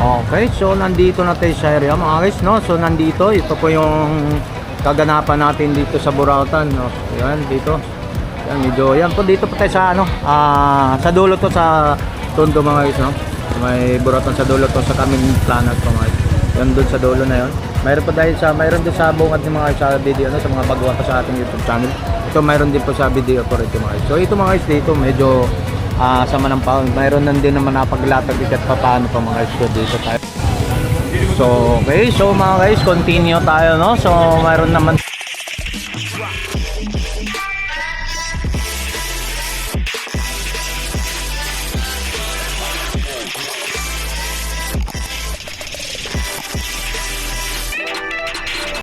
Okay, so nandito na tayo sa area mga guys, no? So nandito, ito po yung kaganapan natin dito sa Burautan, no? Yan, dito. Yan, medyo, yan po dito po tayo sa ano, ah, sa dulo to sa Tondo mga guys, no? May Burautan sa dulo to sa Kamin Planet mga guys. Yan doon sa dulo na yon. Mayroon po dahil sa, mayroon din sa bungad ng mga sa video, no? Sa mga baguhan pa sa ating YouTube channel. Ito mayroon din po sa video po rito mga guys. So ito mga guys dito, medyo ah sa Manampaw, mayroon nan din naman napaglatag dito at paano pa mga guys so dito tayo. So, okay. So, mga guys, continue tayo, no? So, mayroon naman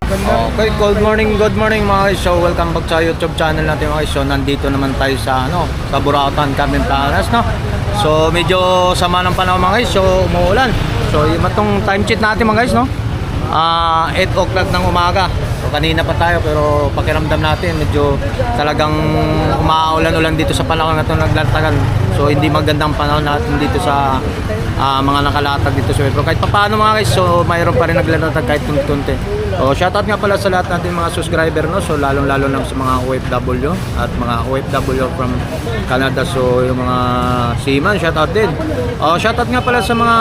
Okay, good morning, good morning mga. So, welcome back sa YouTube channel natin mga. So, nandito naman tayo sa ano, sa Burautan, Camin Planas, no? So, medyo sama ng panahon mga guys. So, umuulan. So, yung matong time cheat natin mga guys, no? Ah, 8 o'clock ng umaga. So, kanina pa tayo pero pakiramdam natin medyo talagang umaulan-ulan dito sa panahon na ito naglantagan. So, hindi magandang panahon natin dito sa ah, mga nakalatag dito sa Pero kahit paano mga guys, so mayroon pa rin naglalatag kahit tunti-tunti. So, shoutout nga pala sa lahat natin mga subscriber, no? So, lalong-lalo lang sa mga OFW at mga OFW from Canada. So, yung mga seaman, shoutout din. Oh, shoutout nga pala sa mga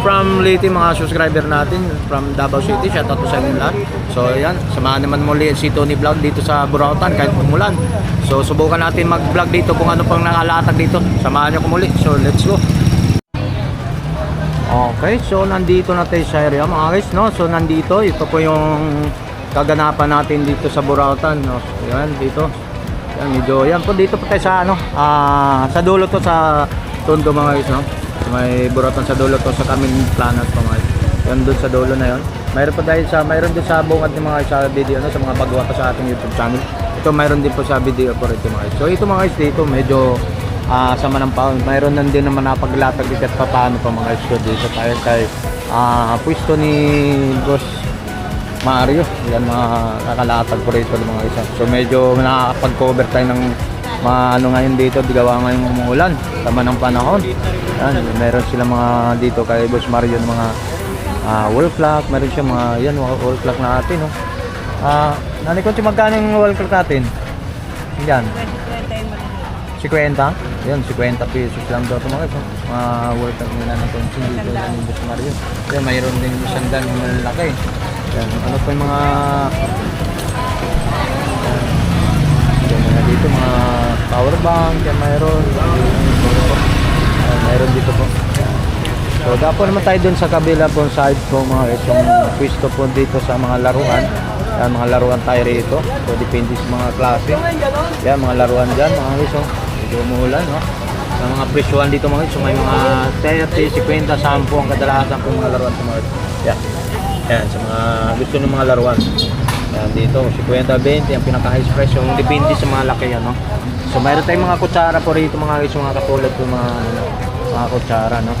from Leyte, mga subscriber natin from Davao City. Shoutout po sa inyo lahat. So, yan. Samahan naman muli si Tony Vlog dito sa Burautan kahit umulan. So, subukan natin mag-vlog dito kung ano pang nakalatag dito. Samahan niyo ko muli. So, let's go. Okay, so nandito na tayo sa area mga guys, no? So nandito, ito po yung kaganapan natin dito sa Burautan, no? Yan, dito. Yan, medyo, yan po dito po tayo sa ano, ah, sa dulo to sa Tondo mga guys, no? May Burautan sa dulo to sa Kamin Planet po mga guys. Yan doon sa dulo na yon. Mayroon po dahil sa, mayroon din sa bungad ng mga sa video, no? Sa mga baguha pa sa ating YouTube channel. Ito mayroon din po sa video po rito mga guys. So ito mga guys dito, medyo ah sa Manampaw. Mayroon nan din naman napaglatag dito at paano pa mga guys. So dito tayo kay ah pwesto ni Boss Mario. Yan mga nakalatag po rito ng mga guys. So medyo nakakapag-cover tayo ng mga ano ngayon dito, digawa ngayong umuulan, tama ng panahon. Yan, meron sila mga dito kay Boss Mario ng mga ah wall clock, meron siya mga yan wall clock natin, no. Ah, nani ko magkano yung wall clock natin? Yan. 50? Yan, 50 pesos lang daw ito mga guys. Mga worth of nila na konsum dito sa Boss Mario. Yan, mayroon din yung sandan yung malaki. Yan, ano pa yung mga... Yan, yan mga dito, mga power bank, yan mayroon. Yan, mayroon dito po. So, dapat naman tayo dun sa kabila po side po mga guys, yung pwesto po dito sa mga laruan. Yan, mga laruan tayo rito. So, depende sa mga klase. Yan, mga laruan dyan, mga guys. Oh. Medyo umuulan, no? Ang mga presyuhan dito mga guys. So, may mga 30, 50, 10 ang kadalasan po mga laruan po mga. Yan. Yan, sa mga gusto ng mga laruan. Yan, dito, 50, 20, ang pinaka-highest price. Yung depende sa mga laki, ano? So, mayroon tayong mga kutsara po rito mga guys. Mga katulad po mga, ano, mga kutsara, no?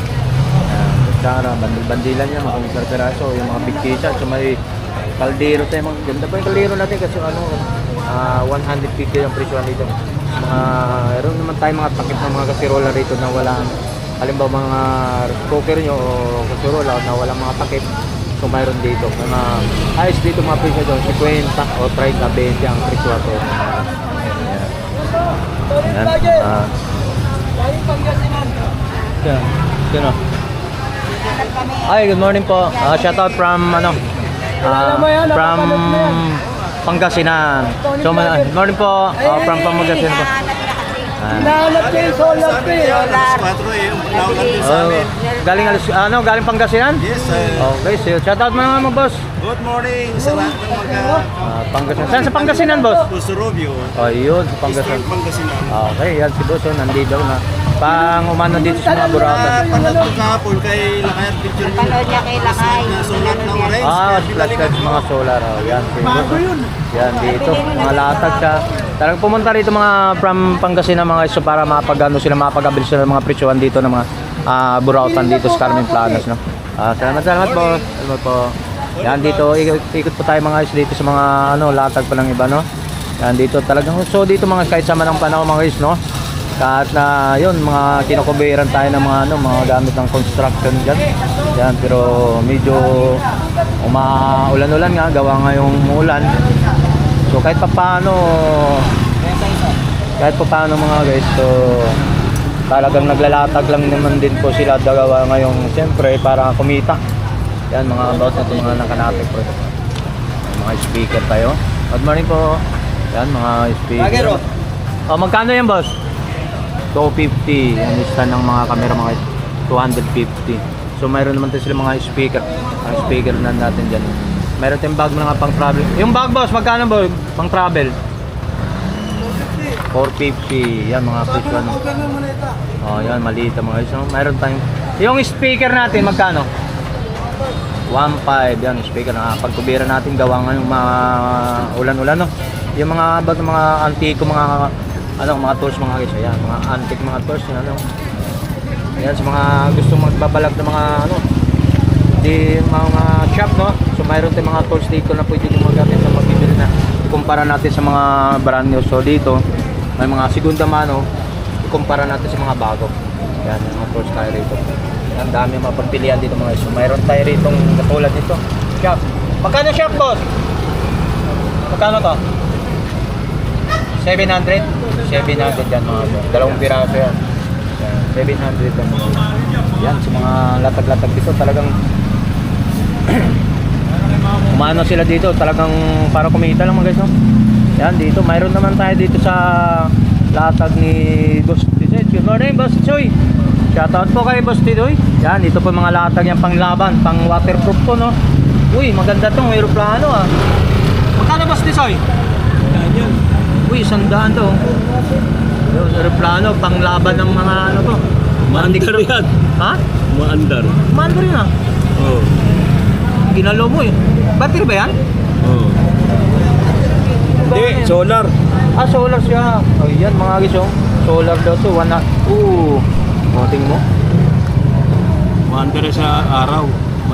Yan, kutsara, bandil-bandilan niya, mga kung peraso, yung mga big pizza. So, may kaldero tayo. Mga, ganda po yung kaldero natin kasi ano, ah 150 yung presyo dito. Mga, meron naman tayo mga takip ng mga kasirola rito na wala, halimbawa mga cooker nyo o kasirola na walang mga takip. So mayroon dito. Mga ayos dito mga presyo doon, 50 o 30, 20 ang presyo ito. Yan. Ah. Yan. Yan. Good morning po. Uh, shout out from ano? Ah, from Pangasinan. So, morning po. Uh, from Pangasinan po. Ah. Hinahanap ko yung solar ko eh. Oh, galing alis, ano, galing Pangasinan? Yes, sir. Okay, so shout out mo naman mo, boss. Good morning sa lahat ng mga Ah, Pangasinan. Saan sa Pangasinan, boss? Pusurobio. Ayun, sa Pangasinan. Pangasinan. Okay, yan si boss, oh, nandito na. Pang umano dito sa mga buratan. Ah, panood ko kahapon kay Lakayat Picture Unit. Panood niya kay Lakay. Na ng Inano orange. Ah, flash ko. mga solar. Oh, yan, boss. oh. Yan, dito. Mga latag siya. Talagang pumunta rito mga from Pangasinan mga guys so para mapagano sila, mapagabil sila ng mga presyohan dito ng mga ah, burautan dito sa Carmen Planas. No? Ah, salamat, salamat po. Salamat po. Yan dito, ikot, ikot po tayo mga guys dito sa mga ano, latag pa ng iba, no? Yan dito talagang, so dito mga kahit sama ng panahon mga guys, no? Kahit na yun, mga kinakuberan tayo ng mga ano, mga gamit ng construction dyan. Yan, pero medyo umaulan-ulan nga, gawa nga yung ulan. So kahit pa paano, kahit pa paano mga guys, so talagang naglalatag lang naman din po sila dagawa ngayong siyempre para kumita. Yan mga about na mga nakanapik po. Mga speaker tayo. Good morning po. Yan mga speaker. Oh, magkano yan boss? 250. Yan isa ng mga camera mga 250. So mayroon naman tayo sila mga speaker. Ang speaker na natin dyan. Meron tayong bag mga pang travel. Yung bag boss, magkano ba? Pang travel? 450. Yan mga presyo. ano. Oh, yan maliit ang mga no? Mayroon tayong Yung speaker natin magkano? 1.5 yan speaker na pagkubira natin gawa nga yung mga ulan-ulan no. Yung mga bag mga antiko mga ano mga tools mga guys ayan mga antique mga tools yun ano. Ayan sa mga gusto magbabalag ng mga ano di mga shop no. So mayroon tayong mga tools dito na pwede nyo magamit na magbibili na. Ikumpara natin sa mga brand new. So dito may mga segunda mano ikumpara natin sa mga bago. Yan, yung mga tools tayo rito. Ang dami mapagpilian dito mga guys. So, mayroon tayo rito katulad nito. Shop. Magkano shop, boss? Magkano to? 700? 700 yan mga boss. Dalawang piraso yan. Yan, 700 yan mga boss. Yan, sa mga latag-latag dito talagang umano sila dito. Talagang para kumita lang mga guys no? yan dito. Mayroon naman tayo dito sa latag ni Boss Tisoy good morning Boss Tisoy shoutout po kay Boss Tisoy yan dito po mga latag yan pang laban pang waterproof po no? Uy maganda tong aeroplano ah. Magkano Boss Tisoy uy sandaan to yung aeroplano pang laban ng mga ano to Maandar yan. ha? Maandar. ko rin ah Oo. ginalo mo eh battery ba yan? Oo. Hindi, solar. Ah, solar siya. Oh, yan mga guys, oh. Solar daw to. One na. Ooh. Moting mo. Maandar sa araw.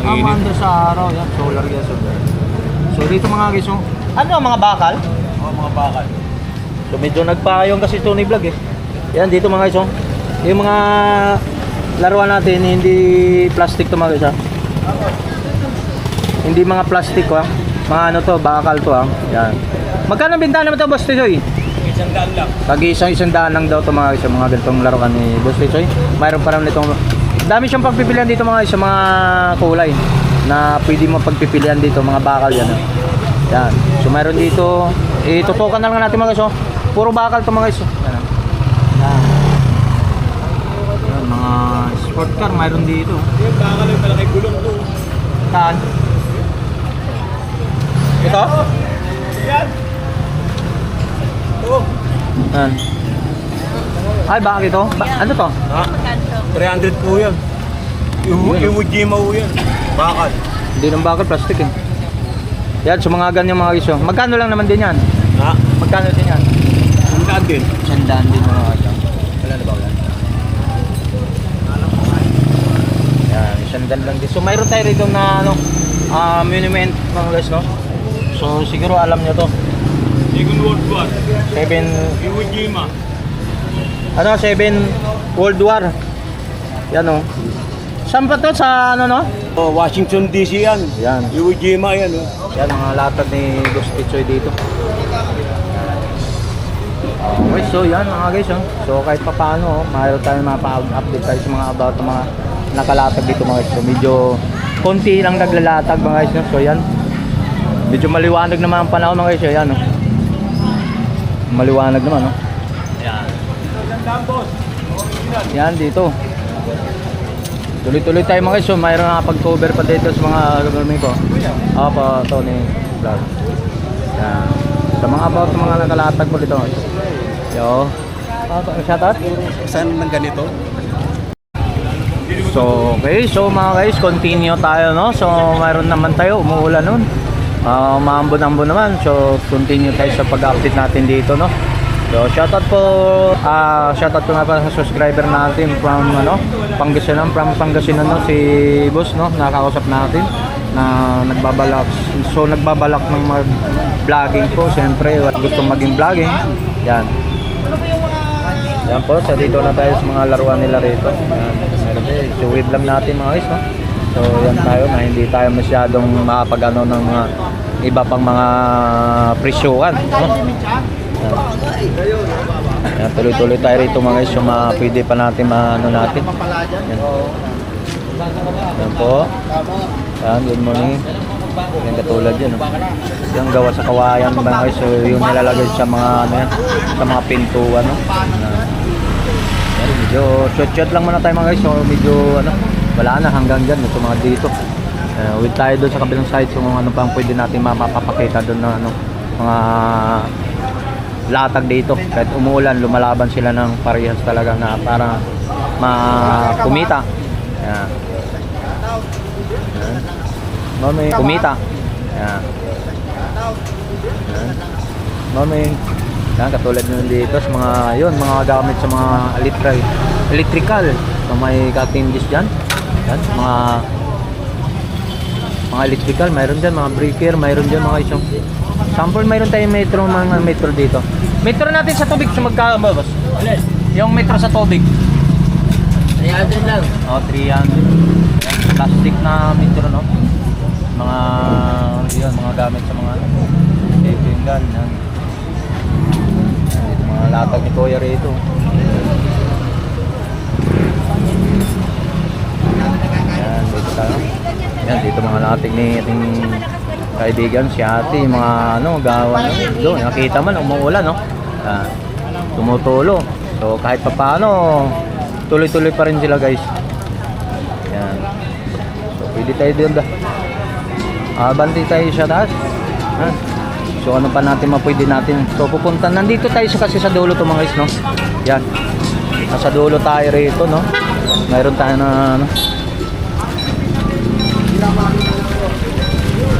Ah, manda sa araw. Yan, solar yan. So, so dito mga guys, oh. Ano mga bakal? Oo, mga bakal. So medyo nagpayong kasi Tony Vlog eh. Yan, dito mga guys, oh. Yung mga laruan natin, hindi plastic to mga guys, ah. Hindi mga plastic, ah. Mga ano to, bakal to, ah. Yan. Magkano ang bintana mo to, Boss Tisoy? Isang daan lang. Lagi isang isang daan lang daw ito mga isa mga ganitong laruan ni Boss Tisoy. Mayroon pa rin nitong dami siyang pagpipilian dito mga isa mga kulay na pwede mo pagpipilian dito mga bakal yan. oh. Yan. So mayroon dito itutukan na lang natin mga iso. Puro bakal to mga iso. Yan. oh. Yan. Yan, mga sport car mayroon dito. Yung bakal yung malaki gulong to. Saan? Ito? Yan. Oo. Yan. Ay, bakit ito? Ba- ano to? Ha? 300 po yan. Iwujima po yan. Bakal. Hindi ng bakal, plastic eh. Yan, so mga ganyan mga iso. Magkano lang naman din yan? Ha? Magkano din yan? Ang daan din. Sandaan din mga iso. Wala na ba wala? Yan, sandaan lang din. So mayroon tayo rito na ano, ah monument mga guys, no? So siguro alam nyo to. Second World War. Seven, Iwujima. ano, seven World War. Yan oh. Saan pa to? Sa ano no? Oh, Washington DC yan. Yan. Iwo Jima yan. Oh. Yan, mga latag ni Gusto Pichoy dito. Okay, so yan mga guys. Oh. So kahit pa paano, oh, mayroon tayo mapa-update tayo sa mga about mga nakalatag dito mga guys. So medyo konti lang naglalatag mga guys. No? So yan. Medyo maliwanag naman ang panahon mga guys. So, yan. Oh. Maliwanag naman. Oh. Yan. Dito. Tuloy-tuloy tayo mga guys. So, mayroon nga pag-cover pa dito sa mga gagawin ko. Ako po, Tony Vlog. Yan. Sa mga about mga nakalatag ko dito. Yo. Shoutout. Saan ng ganito? So, okay. So, mga guys, continue tayo, no? So, mayroon naman tayo. Umuulan nun. Uh, Maambon-ambon naman. So, continue tayo sa pag-update natin dito, no? So, shoutout po. Ah, shoutout ko nga sa subscriber natin from, ano, Pangasinan. From Pangasinan, no? Si Boss, no? Nakakausap natin na nagbabalak. So, nagbabalak ng mag-vlogging po. Siyempre, gusto maging vlogging. Yan. Yan po, so dito na tayo sa mga laruan nila rito. Yan. Suwid lang natin mga guys, no? So yan tayo na hindi tayo masyadong makapag-ano ng mga iba pang mga presyuhan. No? Yan. Tuloy-tuloy tayo rito mga guys, yung mga pwede pa natin maano natin. Yan. Yan po. Yan, good morning. Yan katulad yan. No? Yung gawa sa kawayan mga guys, so yung nilalagay sa mga ano sa mga pintuan. No? Yan, medyo short-short lang muna tayo mga guys, so medyo ano, wala na hanggang dyan, ito mga dito. Uh, with tayo doon sa kabilang side, so kung ano pang pwede natin mapapakita doon na ano, mga latag dito. Kahit umuulan, lumalaban sila ng parehas talaga na para makumita. Yan. Yan. Mami, kumita. Yan. Yan. Mami. Yan, katulad nyo dito sa mga, yun, mga gamit sa mga electric, electrical. So, may katindis dyan. Yan, mga mga electrical, mayroon dyan, mga breaker, mayroon dyan mga isang sample, mayroon tayong metro, mga metro dito. Metro natin sa tubig, ba, boss? Yung metro sa tubig. 300 lang. Oh, 300. Yan, plastic na metro, no? Mga, yun, mga gamit sa mga, ano, dito yung gun, yan. Latag ni Kuya rito. Yan, dito tayo. Yan, dito mga latig ni ating kaibigan, si ate, mga ano, gawa? Doon, nakita man, umuulan, no? Yan, tumutulo. So, kahit pa paano, tuloy-tuloy pa rin sila, guys. Yan. So, pwede tayo doon da. Ah, banti tayo sa taas. Ha? So, ano pa natin mapwede natin? So, pupunta. Nandito tayo sa kasi sa dulo to mga guys, no? Yan. Nasa dulo tayo rito, no? Mayroon tayo na, ano?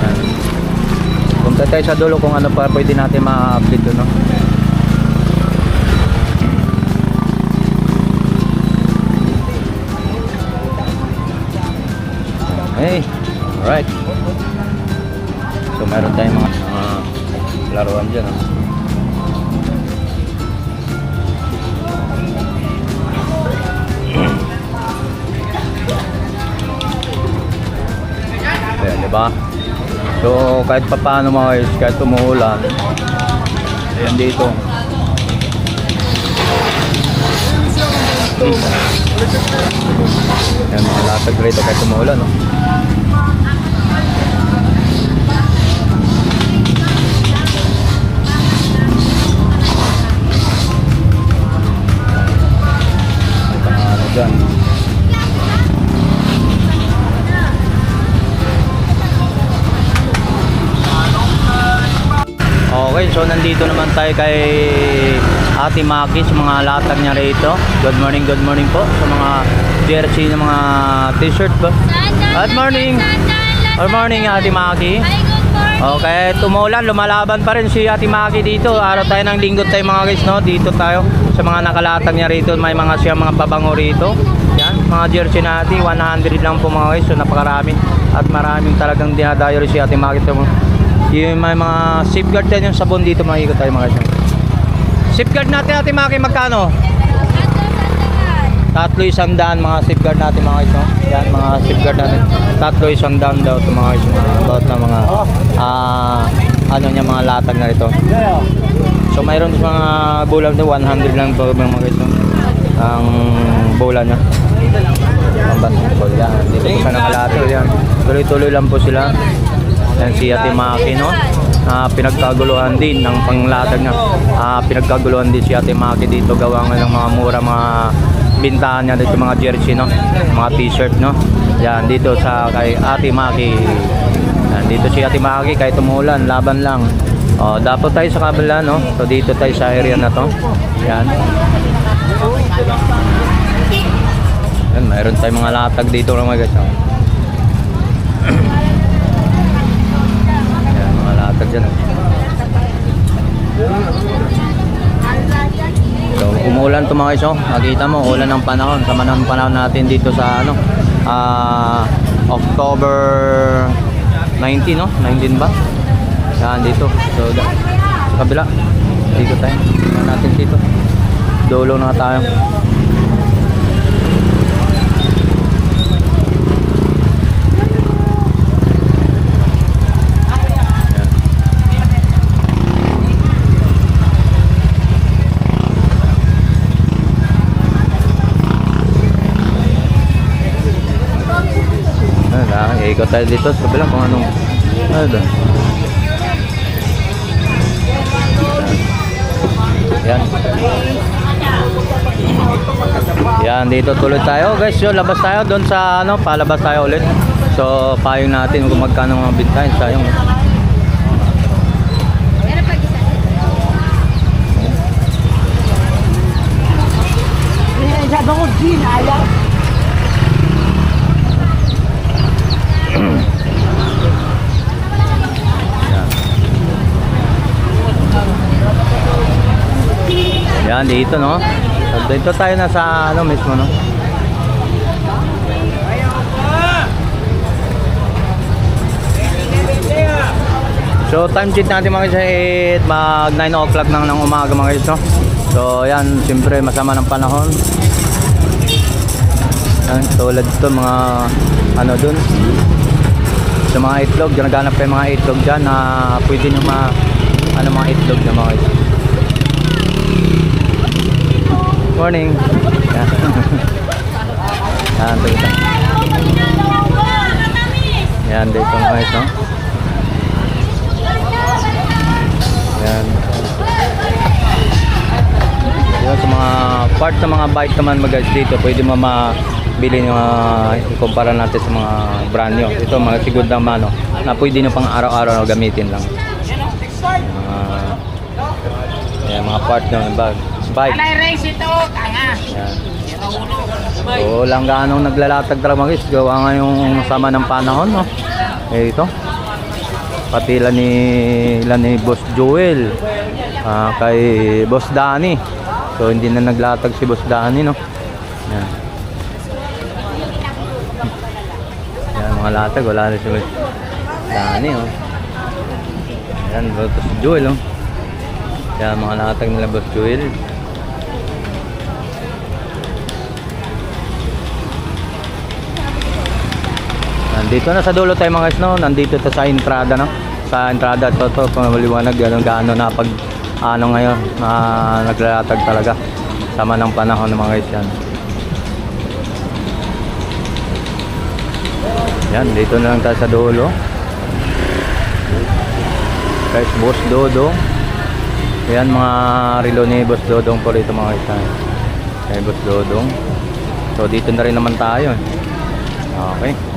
Yan. Punta tayo sa dulo kung ano pa pwede natin ma-update no? Hey, alright. So meron tayong mga, mga laruan dyan. Oh. Ayan, di ba? So kahit pa paano mga guys, kahit umuulan, ayan dito. Ayan, mga latag rito kahit umuulan. No? Ito dyan. Okay, so nandito naman tayo kay Ate Maki sa mga latag niya rito. Good morning, good morning po sa mga jersey ng mga t-shirt po. Good morning. Good morning, Ate Maki. Okay, tumulan, lumalaban pa rin si Ate Maki dito. Araw tayo ng linggo tayo mga guys, no? Dito tayo sa mga nakalatag niya rito. May mga siya mga pabango rito. Yan, mga jersey natin, 100 lang po mga guys. So napakarami. At maraming talagang dinadayo rin si Ate Maki. Ito, yung may mga safeguard din yung sabon dito mga ikot tayo mga guys. Safeguard natin Ate Maki, magkano? Tatlo isang daan mga safeguard natin mga guys. Yan mga safeguard natin. Tatlo isang daan daw ito mga guys. Mga, about na mga ah ano niya mga latag na ito. So mayroon din mga bulan din 100 lang po mga guys. Ang bulan niya. Ang basketball yan. Dito po sa nakalato yan. Tuloy-tuloy lang po sila. Yan si Ate Maki no. Ah, pinagkaguluhan din ng panglatag niya. Ah, pinagkaguluhan din si Ate Maki dito gawa ng mga mura mga bintahan niya dito mga jersey no, mga t-shirt no. Yan dito sa kay Ate Maki. Yan dito si Ate Maki kahit umulan, laban lang. Oh, dapat tayo sa kabila no. So dito tayo sa area na to. Yan. Yan, mayroon tayong mga latag dito mga guys. Oh. Yan, mga latag dyan. oh. So, umuulan to mga guys, oh. Nakita mo, ulan ng panahon. Sama ng panahon natin dito sa ano, ah, October 19, no? 19 ba? Yan, dito. So, sa kabila. Dito tayo. Tingnan natin dito. dulo na tayo. Na, ikot tayo dito sa bilang kung anong ano doon. Yan. Yan, dito tuloy tayo guys. So, labas tayo doon sa ano, palabas tayo ulit. So, payong natin kung magkano mga bintahin sa yung Sabi ko, Gin, ayaw. Yan, dito no. So, dito tayo na sa ano mismo no. So time sheet natin mga guys eh, mag 9 o'clock nang ng umaga mga guys no. So yan, siyempre masama ng panahon. Yan, tulad ito mga ano dun. Sa mga itlog, ginaganap pa mga itlog dyan na pwede nyo ma ano mga itlog na mga guys. Morning. Yan. Dito. Yan, dito mga no? Yan. Yan, sa mga part ng mga bike naman mga guys dito, pwede mo mabili nyo, uh, ikumpara natin sa mga brand nyo. Ito, mga sigod ng mano, na pwede nyo pang araw-araw gamitin lang. Mga, yan, mga part ng bag, bike. Alay race ito, kaya. Yan. So, lang gaano naglalatag talaga guys. Gawa nga yung sama ng panahon, no? Eh, ito. Pati ilan ni, ilan ni Boss Joel. ah, kay Boss Danny. So, hindi na naglatag si Boss Danny, no? Yan. Yan, mga latag. Wala na si Boss Danny, oh. Yan, Boss Joel, oh. Yan, mga latag nila Boss Joel. Nandito na sa dulo tayo mga guys, no? Nandito to sa entrada, no? Sa entrada to, to, maliwanag, gano'n gaano na pag, ano ngayon, na naglalatag talaga. Sama ng panahon ng mga guys yan. Yan, dito na lang tayo sa dulo. Guys, Boss Dodong. Yan, mga relo ni Boss Dodong po rito mga guys. Kay Boss Dodong. So, dito na rin naman tayo. eh. Okay.